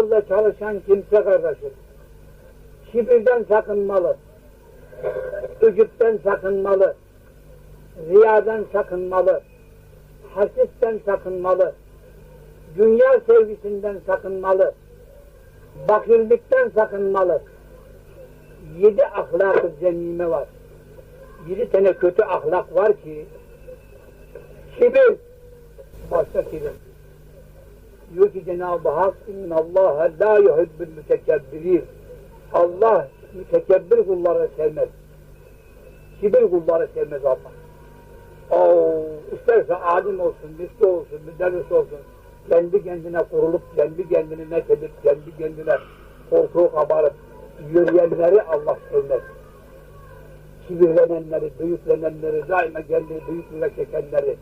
yolda çalışan kimse kardeşim, kibirden sakınmalı, ücüpten sakınmalı, riyadan sakınmalı, hasisten sakınmalı, dünya sevgisinden sakınmalı, bakirlikten sakınmalı. Yedi ahlak-ı cemime var. Yedi tane kötü ahlak var ki, kibir, başta kibir diyor ki Cenab-ı Hak Allah la yuhibbul mütekebbirin. Allah mütekebbir kulları sevmez. Kibir kulları sevmez Allah. Oo, isterse alim olsun, müftü olsun, müderris olsun, kendi kendine kurulup, kendi kendini methedip, kendi kendine korkuyu kabarıp yürüyenleri Allah sevmez. Kibirlenenleri, büyüklenenleri, daima kendini büyüklüğe çekenleri,